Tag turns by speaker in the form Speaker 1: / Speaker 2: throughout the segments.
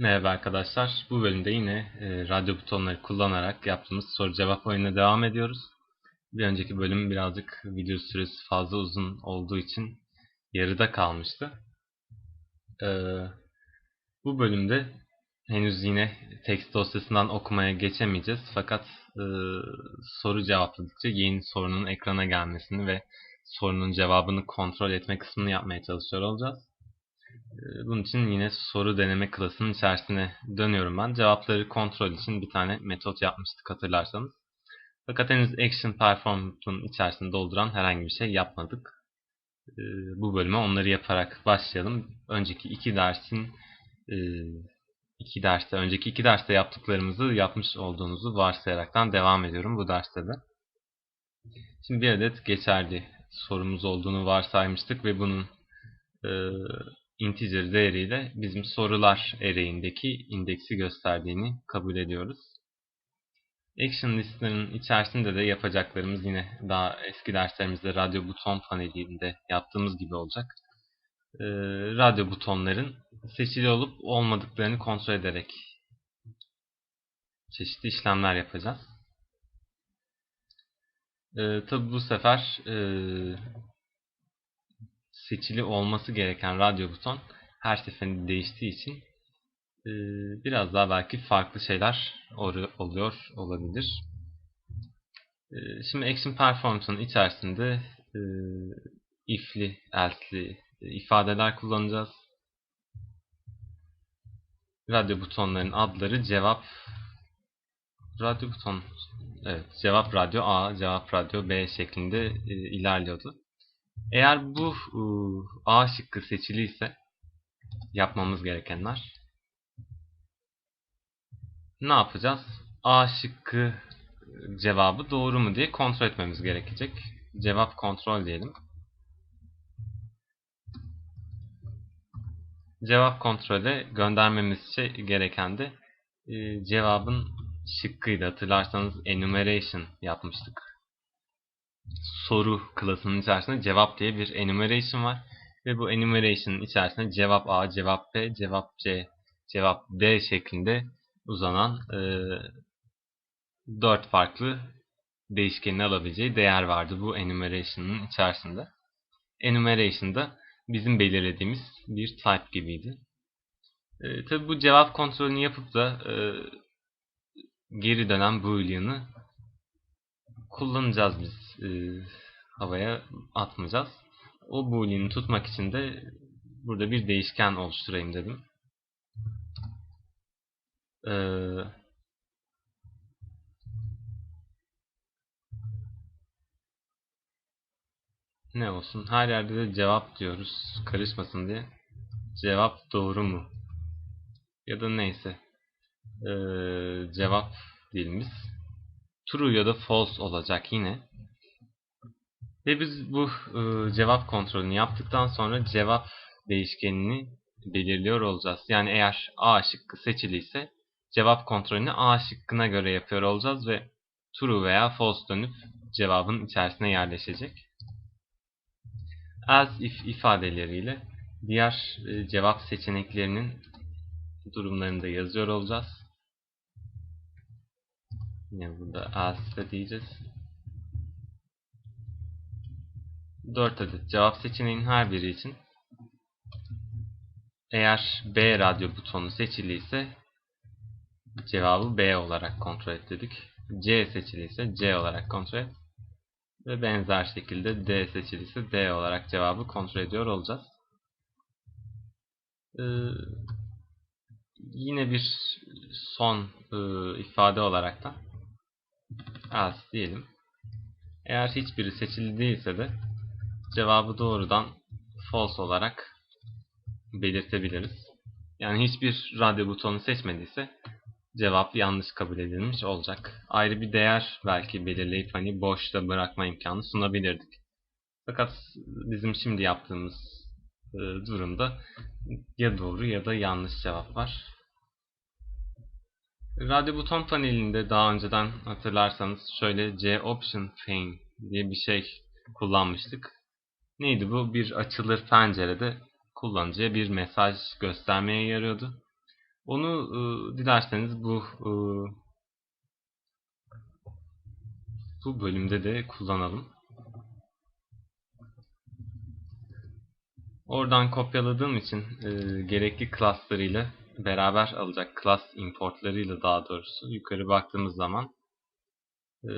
Speaker 1: Merhaba arkadaşlar. Bu bölümde yine e, radyo butonları kullanarak yaptığımız soru cevap oyununa devam ediyoruz. Bir önceki bölüm birazcık video süresi fazla uzun olduğu için yarıda kalmıştı. E, bu bölümde henüz yine tekst dosyasından okumaya geçemeyeceğiz. Fakat e, soru cevapladıkça yeni sorunun ekrana gelmesini ve sorunun cevabını kontrol etme kısmını yapmaya çalışıyor olacağız. Ee, bunun için yine soru deneme klasının içerisine dönüyorum ben. Cevapları kontrol için bir tane metot yapmıştık hatırlarsanız. Fakat henüz action performance'ın içerisinde dolduran herhangi bir şey yapmadık. Ee, bu bölüme onları yaparak başlayalım. Önceki iki dersin e, iki derste, önceki iki derste yaptıklarımızı yapmış olduğunuzu varsayaraktan devam ediyorum bu derste de. Şimdi bir adet geçerli sorumuz olduğunu varsaymıştık ve bunun e, integer değeriyle bizim sorular array'indeki indeksi gösterdiğini kabul ediyoruz. Action listlerinin içerisinde de yapacaklarımız yine daha eski derslerimizde radyo buton panelinde yaptığımız gibi olacak. Ee, radyo butonların seçili olup olmadıklarını kontrol ederek çeşitli işlemler yapacağız. Ee, Tabi bu sefer e, seçili olması gereken radyo buton her seferinde değiştiği için e, biraz daha belki farklı şeyler oluyor olabilir. E, şimdi Action Performance'ın içerisinde e, if'li, else'li ifadeler kullanacağız. Radyo butonların adları cevap radyo buton evet cevap radyo A, cevap radyo B şeklinde ilerliyordu. Eğer bu A şıkkı seçiliyse yapmamız gerekenler ne yapacağız? A şıkkı cevabı doğru mu diye kontrol etmemiz gerekecek. Cevap kontrol diyelim. Cevap kontrole göndermemiz şey gereken de e, cevabın şıkkıydı. Hatırlarsanız enumeration yapmıştık soru klasının içerisinde cevap diye bir enumeration var. Ve bu enumeration'ın içerisinde cevap A, cevap B, cevap C, cevap D şeklinde uzanan e, 4 farklı değişkenin alabileceği değer vardı bu enumeration'ın içerisinde. Enumeration'da bizim belirlediğimiz bir type gibiydi. E, Tabi bu cevap kontrolünü yapıp da e, geri dönen boolean'ı kullanacağız biz e, havaya atmayacağız. O boolean'i tutmak için de burada bir değişken oluşturayım dedim. Ee, ne olsun? Her yerde de cevap diyoruz. Karışmasın diye. Cevap doğru mu? Ya da neyse. Ee, cevap dilimiz true ya da false olacak yine. Ve biz bu e, cevap kontrolünü yaptıktan sonra cevap değişkenini belirliyor olacağız. Yani eğer A şıkkı seçiliyse cevap kontrolünü A şıkkına göre yapıyor olacağız ve true veya false dönüp cevabın içerisine yerleşecek. As if ifadeleriyle diğer e, cevap seçeneklerinin durumlarını da yazıyor olacağız. Yine burada else diyeceğiz. 4 adet cevap seçeneğinin her biri için eğer B radyo butonu seçiliyse cevabı B olarak kontrol et dedik. C seçiliyse C olarak kontrol et. Ve benzer şekilde D seçiliyse D olarak cevabı kontrol ediyor olacağız. Ee, yine bir son e, ifade olarak da else diyelim. Eğer hiçbiri seçili değilse de cevabı doğrudan false olarak belirtebiliriz. Yani hiçbir radyo butonu seçmediyse cevap yanlış kabul edilmiş olacak. Ayrı bir değer belki belirleyip hani boşta bırakma imkanı sunabilirdik. Fakat bizim şimdi yaptığımız e, durumda ya doğru ya da yanlış cevap var. Radyo buton panelinde daha önceden hatırlarsanız şöyle C option pane diye bir şey kullanmıştık. Neydi bu? Bir açılır pencerede kullanıcıya bir mesaj göstermeye yarıyordu. Onu e, dilerseniz bu e, bu bölümde de kullanalım. Oradan kopyaladığım için e, gerekli classlarıyla beraber alacak class importlarıyla daha doğrusu yukarı baktığımız zaman e,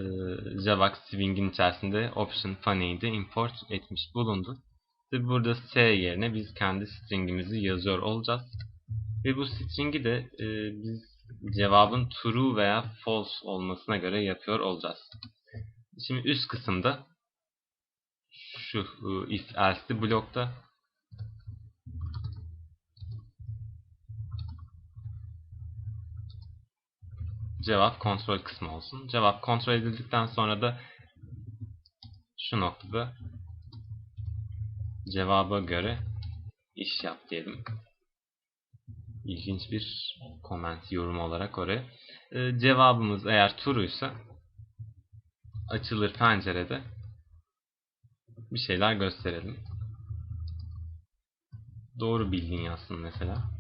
Speaker 1: Javax Swing'in içerisinde option funny'yi de import etmiş bulundu. Ve burada S yerine biz kendi stringimizi yazıyor olacağız. Ve bu string'i de e, biz cevabın true veya false olmasına göre yapıyor olacağız. Şimdi üst kısımda şu e, if else blokta cevap kontrol kısmı olsun. Cevap kontrol edildikten sonra da şu noktada cevaba göre iş yap diyelim. İlginç bir comment, yorum olarak oraya. Ee, cevabımız eğer true'ysa açılır pencerede bir şeyler gösterelim. Doğru bildin yazsın mesela.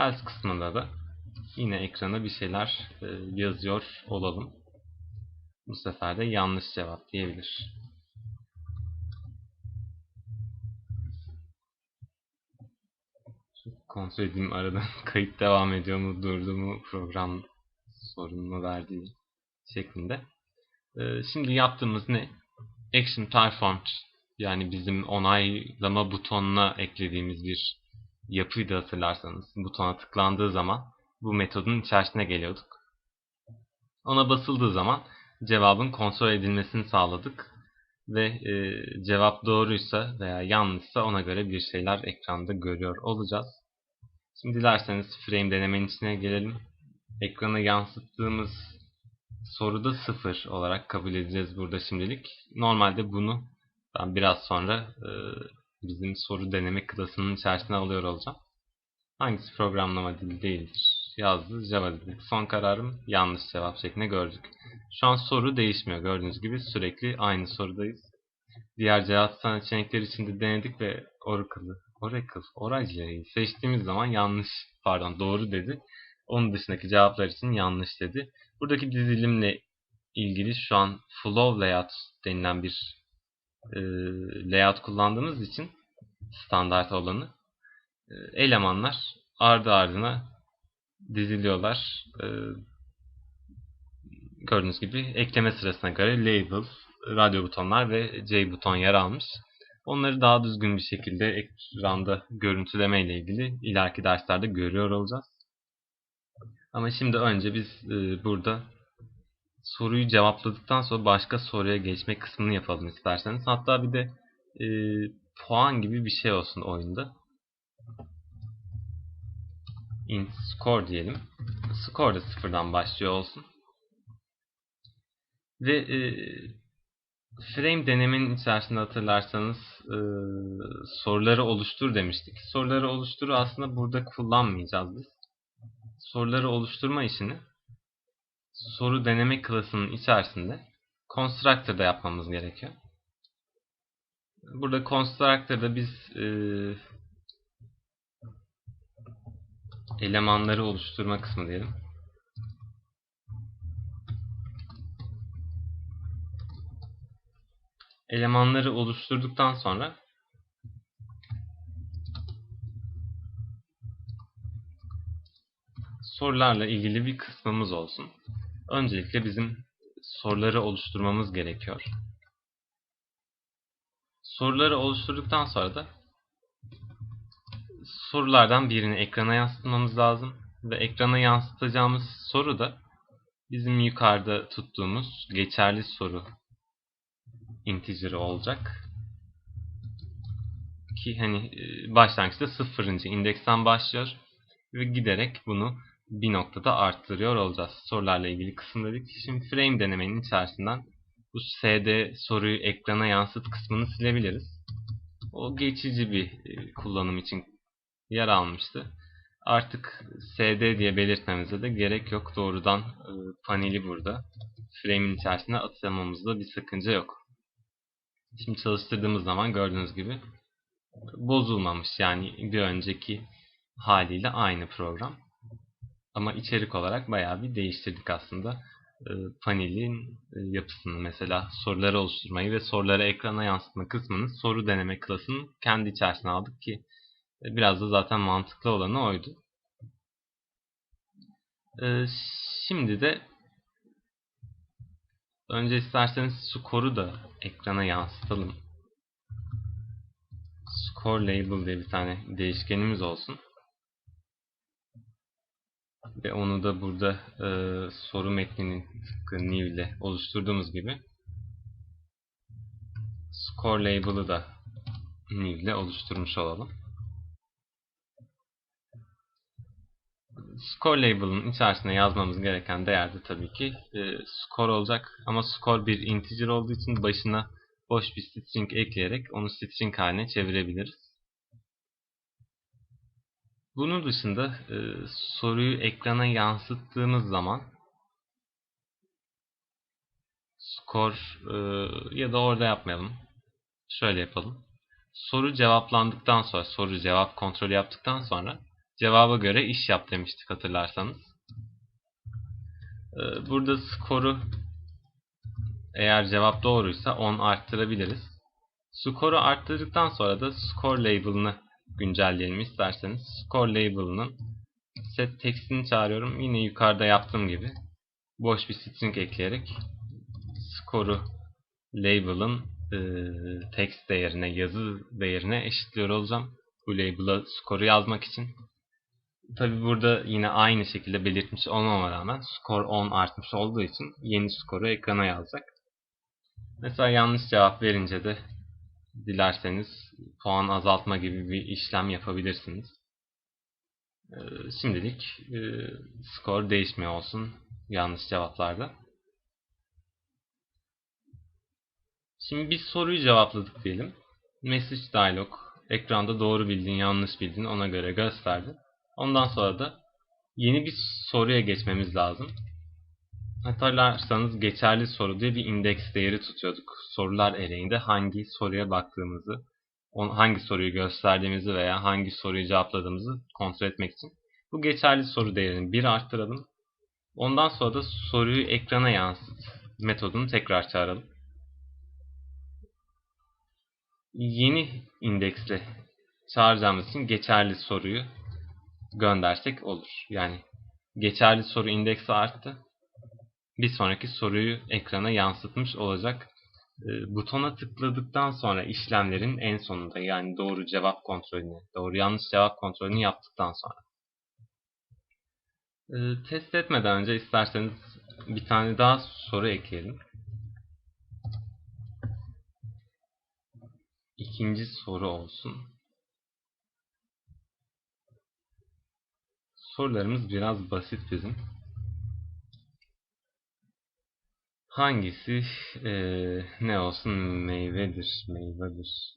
Speaker 1: Else kısmında da yine ekrana bir şeyler e, yazıyor olalım. Bu sefer de yanlış cevap diyebilir. Kontrol edeyim arada kayıt devam ediyor mu, durdu mu, program sorun mu verdiği şeklinde. E, şimdi yaptığımız ne? Action performed yani bizim onaylama butonuna eklediğimiz bir yapıydı hatırlarsanız. Butona tıklandığı zaman bu metodun içerisine geliyorduk. Ona basıldığı zaman cevabın kontrol edilmesini sağladık. Ve e, cevap doğruysa veya yanlışsa ona göre bir şeyler ekranda görüyor olacağız. Şimdi dilerseniz frame denemenin içine gelelim. Ekrana yansıttığımız soruda sıfır olarak kabul edeceğiz burada şimdilik. Normalde bunu ben biraz sonra e, bizim soru deneme klasının içerisine alıyor olacağım. Hangisi programlama dili değildir? Yazdı Java dili. Son kararım yanlış cevap şeklinde gördük. Şu an soru değişmiyor. Gördüğünüz gibi sürekli aynı sorudayız. Diğer cevap seçenekleri için de denedik ve Oracle'ı, Oracle, Oracle'yi seçtiğimiz zaman yanlış, pardon doğru dedi. Onun dışındaki cevaplar için yanlış dedi. Buradaki dizilimle ilgili şu an flow layout denilen bir e, layout kullandığımız için standart olanı e, elemanlar ardı ardına diziliyorlar. E, gördüğünüz gibi ekleme sırasına göre label, radyo butonlar ve C buton yer almış. Onları daha düzgün bir şekilde ekranda görüntüleme ile ilgili ileriki derslerde görüyor olacağız. Ama şimdi önce biz e, burada soruyu cevapladıktan sonra başka soruya geçme kısmını yapalım isterseniz. Hatta bir de e, puan gibi bir şey olsun oyunda. int score diyelim. Score da sıfırdan başlıyor olsun. Ve e, frame denemenin içerisinde hatırlarsanız e, soruları oluştur demiştik. Soruları oluşturu aslında burada kullanmayacağız biz. Soruları oluşturma işini soru deneme klasının içerisinde constructor'da yapmamız gerekiyor. Burada constructor'da biz e, elemanları oluşturma kısmı diyelim. Elemanları oluşturduktan sonra sorularla ilgili bir kısmımız olsun. Öncelikle bizim soruları oluşturmamız gerekiyor. Soruları oluşturduktan sonra da sorulardan birini ekrana yansıtmamız lazım. Ve ekrana yansıtacağımız soru da bizim yukarıda tuttuğumuz geçerli soru integer'ı olacak. Ki hani e, başlangıçta sıfırıncı indeksten başlıyor ve giderek bunu bir noktada arttırıyor olacağız. Sorularla ilgili kısım dedik. Şimdi frame denemenin içerisinden bu SD soruyu ekrana yansıt kısmını silebiliriz. O geçici bir e, kullanım için yer almıştı. Artık SD diye belirtmemize de gerek yok. Doğrudan e, paneli burada frame'in içerisine atamamızda bir sakınca yok. Şimdi çalıştırdığımız zaman gördüğünüz gibi bozulmamış. Yani bir önceki haliyle aynı program. Ama içerik olarak bayağı bir değiştirdik aslında. E, panelin e, yapısını mesela soruları oluşturmayı ve soruları ekrana yansıtma kısmını soru deneme klasının kendi içerisine aldık ki e, biraz da zaten mantıklı olanı oydu. Şimdi de önce isterseniz skoru da ekrana yansıtalım. Score label diye bir tane değişkenimiz olsun. Ve onu da burada e, soru metninin tıpkı new ile oluşturduğumuz gibi score label'ı da new ile oluşturmuş olalım. Score label'ın içerisine yazmamız gereken değer de tabii ki e, score olacak. Ama score bir integer olduğu için başına boş bir string ekleyerek onu string haline çevirebiliriz. Bunun dışında e, soruyu ekrana yansıttığımız zaman skor e, ya da orada yapmayalım. Şöyle yapalım. Soru cevaplandıktan sonra, soru cevap kontrolü yaptıktan sonra cevaba göre iş yap demiştik hatırlarsanız. E, burada skoru eğer cevap doğruysa 10 arttırabiliriz. Skoru arttırdıktan sonra da score label'ını güncelleyelim isterseniz. Score label'ının set text'ini çağırıyorum. Yine yukarıda yaptığım gibi boş bir string ekleyerek score'u label'ın e, text değerine, yazı değerine eşitliyor olacağım. Bu label'a score'u yazmak için. Tabi burada yine aynı şekilde belirtmiş olmama rağmen score 10 artmış olduğu için yeni skoru ekrana yazacak. Mesela yanlış cevap verince de dilerseniz puan azaltma gibi bir işlem yapabilirsiniz. Ee, şimdilik e, skor değişmiyor olsun yanlış cevaplarda. Şimdi biz soruyu cevapladık diyelim. Message dialog ekranda doğru bildin yanlış bildin ona göre gösterdi. Ondan sonra da yeni bir soruya geçmemiz lazım. Hatırlarsanız geçerli soru diye bir indeks değeri tutuyorduk. Sorular ereğinde hangi soruya baktığımızı, hangi soruyu gösterdiğimizi veya hangi soruyu cevapladığımızı kontrol etmek için. Bu geçerli soru değerini bir arttıralım. Ondan sonra da soruyu ekrana yansıt metodunu tekrar çağıralım. Yeni indeksle çağıracağımız için geçerli soruyu göndersek olur. Yani geçerli soru indeksi arttı bir sonraki soruyu ekrana yansıtmış olacak. E, butona tıkladıktan sonra işlemlerin en sonunda yani doğru cevap kontrolünü, doğru yanlış cevap kontrolünü yaptıktan sonra. E, test etmeden önce isterseniz bir tane daha soru ekleyelim. İkinci soru olsun. Sorularımız biraz basit bizim. Hangisi e, ne olsun meyvedir, meyvedir.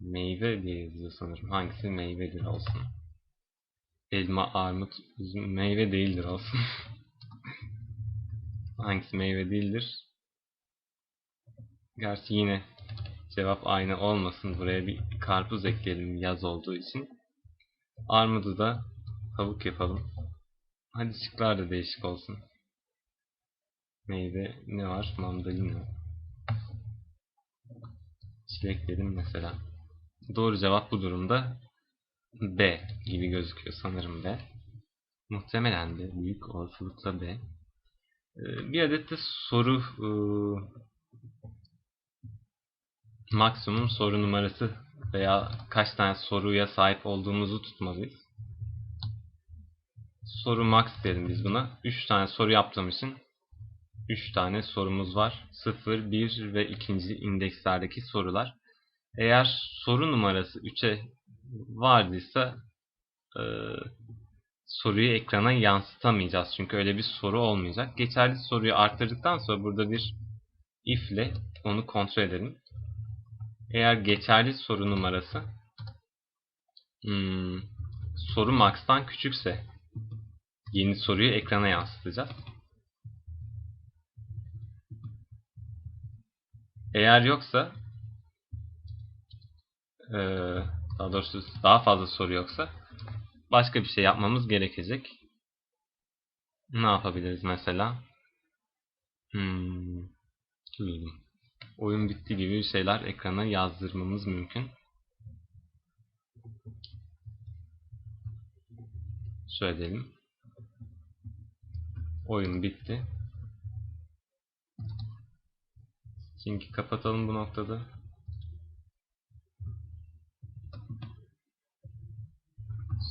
Speaker 1: Meyve diye yazıyor sanırım. Hangisi meyvedir olsun. Elma, armut, meyve değildir olsun. Hangisi meyve değildir? Gerçi yine cevap aynı olmasın. Buraya bir karpuz ekleyelim yaz olduğu için. Armudu da tavuk yapalım. Hadi şıklar da değişik olsun. Meyve ne var? Mandalina. Çilek dedim mesela. Doğru cevap bu durumda B gibi gözüküyor sanırım B. Muhtemelen de büyük olasılıkla B. Ee, bir adet de soru e, maksimum soru numarası veya kaç tane soruya sahip olduğumuzu tutmalıyız. Soru max dedim biz buna. 3 tane soru yaptığım için 3 tane sorumuz var. 0, 1 ve ikinci indekslerdeki sorular. Eğer soru numarası 3'e vardıysa e, soruyu ekrana yansıtamayacağız. Çünkü öyle bir soru olmayacak. Geçerli soruyu arttırdıktan sonra burada bir if ile onu kontrol edelim. Eğer geçerli soru numarası hmm, soru max'tan küçükse yeni soruyu ekrana yansıtacağız. Eğer yoksa e, daha doğrusu daha fazla soru yoksa başka bir şey yapmamız gerekecek. Ne yapabiliriz mesela? Hmm. Oyun bitti gibi şeyler ekrana yazdırmamız mümkün. Şöyle diyelim. Oyun bitti. Çünkü kapatalım bu noktada.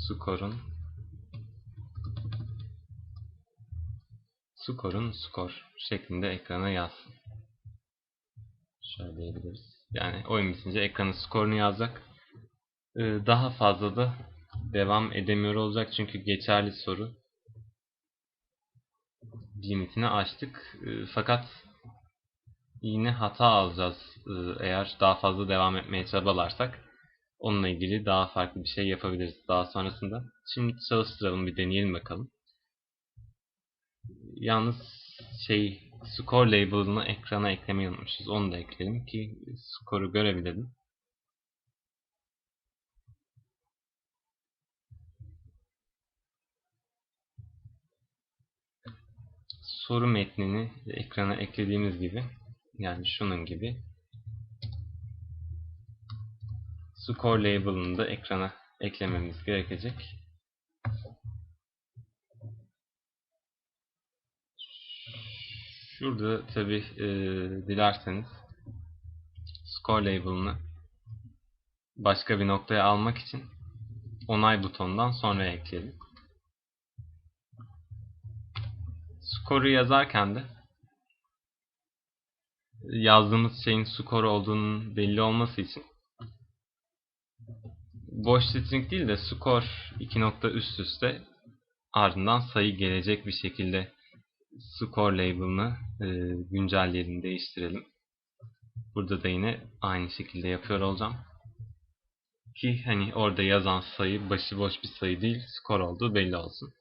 Speaker 1: Skorun skorun skor şeklinde ekrana yazsın. Şöyle diyebiliriz. Yani oyun bitince ekranın skorunu yazacak. Ee, daha fazla da devam edemiyor olacak çünkü geçerli soru limitini açtık. Ee, fakat yine hata alacağız ee, eğer daha fazla devam etmeye çabalarsak. Onunla ilgili daha farklı bir şey yapabiliriz daha sonrasında. Şimdi çalıştıralım bir deneyelim bakalım. Yalnız şey skor label'ını ekrana eklemeyi unutmuşuz. Onu da ekleyelim ki skoru görebilelim. Soru metnini ekrana eklediğimiz gibi yani şunun gibi score label'ını da ekrana eklememiz gerekecek. Şurada tabi e, dilerseniz score label'ını başka bir noktaya almak için onay butonundan sonra ekleyelim. Skoru yazarken de yazdığımız şeyin skor olduğunun belli olması için boş string değil de skor iki nokta üst üste ardından sayı gelecek bir şekilde skor label'ını e, güncelleyelim, değiştirelim. Burada da yine aynı şekilde yapıyor olacağım. Ki hani orada yazan sayı başıboş bir sayı değil, skor olduğu belli olsun.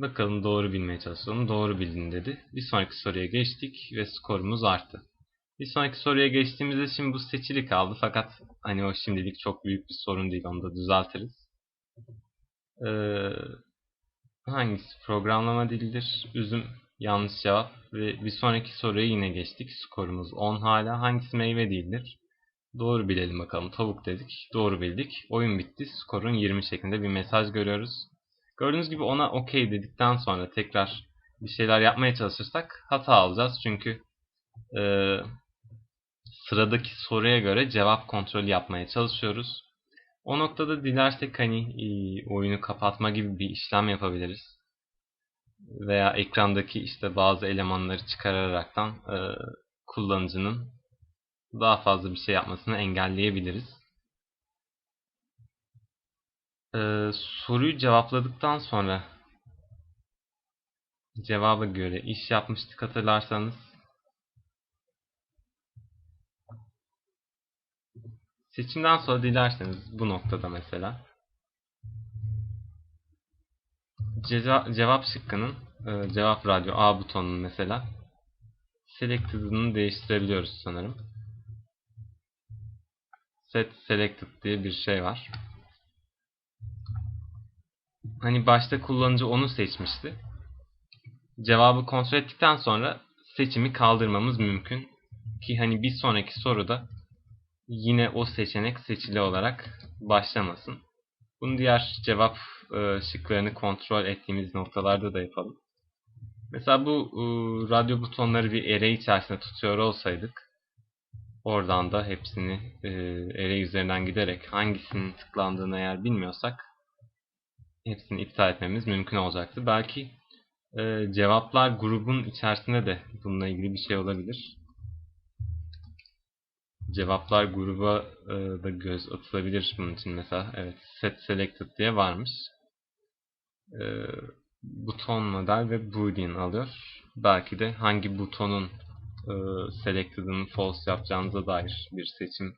Speaker 1: Bakalım doğru bilmeye çalışalım. Doğru bildin dedi. Bir sonraki soruya geçtik ve skorumuz arttı. Bir sonraki soruya geçtiğimizde şimdi bu seçili kaldı fakat hani o şimdilik çok büyük bir sorun değil onu da düzeltiriz. Ee, hangisi programlama dilidir? Üzüm yanlış cevap ve bir sonraki soruya yine geçtik. Skorumuz 10 hala. Hangisi meyve değildir? Doğru bilelim bakalım. Tavuk dedik. Doğru bildik. Oyun bitti. Skorun 20 şeklinde bir mesaj görüyoruz. Gördüğünüz gibi ona okey dedikten sonra tekrar bir şeyler yapmaya çalışırsak hata alacağız. Çünkü e, sıradaki soruya göre cevap kontrolü yapmaya çalışıyoruz. O noktada dilersek hani e, oyunu kapatma gibi bir işlem yapabiliriz. Veya ekrandaki işte bazı elemanları çıkararaktan e, kullanıcının daha fazla bir şey yapmasını engelleyebiliriz. Ee, soruyu cevapladıktan sonra cevaba göre iş yapmıştık hatırlarsanız. Seçimden sonra dilerseniz bu noktada mesela ceza, cevap şıkkının e, cevap radyo A butonunun mesela selected'ını değiştirebiliyoruz sanırım. Set selected diye bir şey var hani başta kullanıcı onu seçmişti. Cevabı kontrol ettikten sonra seçimi kaldırmamız mümkün. Ki hani bir sonraki soruda yine o seçenek seçili olarak başlamasın. Bunu diğer cevap e, şıklarını kontrol ettiğimiz noktalarda da yapalım. Mesela bu e, radyo butonları bir array içerisinde tutuyor olsaydık oradan da hepsini e, array üzerinden giderek hangisinin tıklandığını eğer bilmiyorsak hepsini iptal etmemiz mümkün olacaktı. Belki e, cevaplar grubun içerisinde de bununla ilgili bir şey olabilir. Cevaplar gruba e, da göz atılabilir bunun için mesela. Evet, set selected diye varmış. E, buton model ve boolean alıyor. Belki de hangi butonun e, selected'ını false yapacağınıza dair bir seçim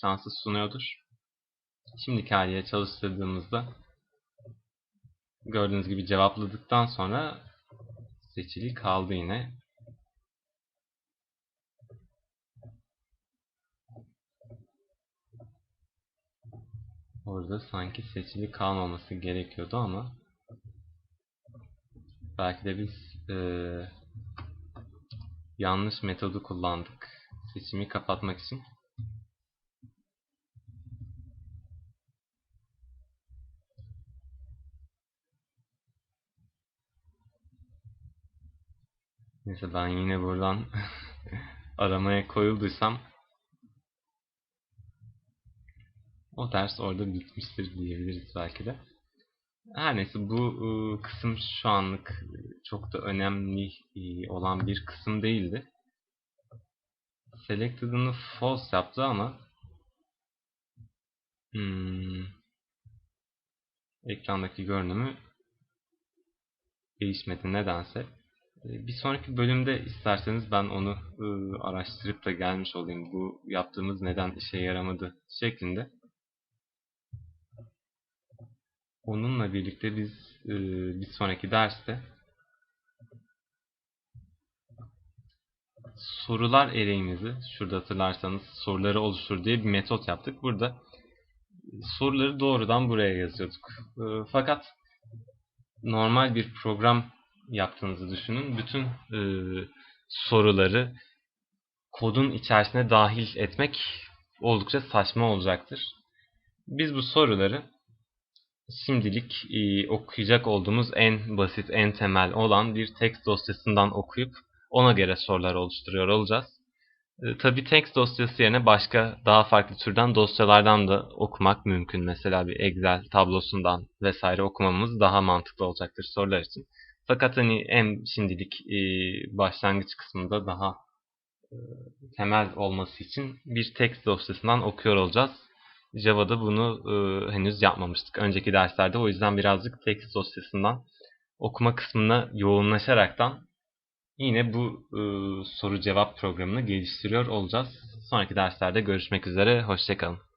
Speaker 1: şansı sunuyordur. Şimdiki haliyle çalıştırdığımızda Gördüğünüz gibi cevapladıktan sonra seçili kaldı yine. Orada sanki seçili kalmaması gerekiyordu ama belki de biz e, yanlış metodu kullandık seçimi kapatmak için. Neyse ben yine buradan aramaya koyulduysam o ders orada bitmiştir diyebiliriz belki de. Her neyse bu ıı, kısım şu anlık çok da önemli olan bir kısım değildi. Selected'ını false yaptı ama hmm, ekrandaki görünümü değişmedi nedense. Bir sonraki bölümde isterseniz ben onu ıı, araştırıp da gelmiş olayım. Bu yaptığımız neden işe yaramadı şeklinde. Onunla birlikte biz ıı, bir sonraki derste sorular array'imizi şurada hatırlarsanız soruları oluştur diye bir metot yaptık. Burada soruları doğrudan buraya yazıyorduk. Fakat normal bir program yaptığınızı düşünün. Bütün e, soruları kodun içerisine dahil etmek oldukça saçma olacaktır. Biz bu soruları şimdilik e, okuyacak olduğumuz en basit, en temel olan bir text dosyasından okuyup ona göre sorular oluşturuyor olacağız. E, Tabi text dosyası yerine başka daha farklı türden dosyalardan da okumak mümkün. Mesela bir Excel tablosundan vesaire okumamız daha mantıklı olacaktır sorular için. Fakat hani en şimdilik e, başlangıç kısmında daha e, temel olması için bir text dosyasından okuyor olacağız. Java'da bunu e, henüz yapmamıştık. Önceki derslerde o yüzden birazcık text dosyasından okuma kısmına yoğunlaşaraktan yine bu e, soru cevap programını geliştiriyor olacağız. Sonraki derslerde görüşmek üzere. Hoşçakalın.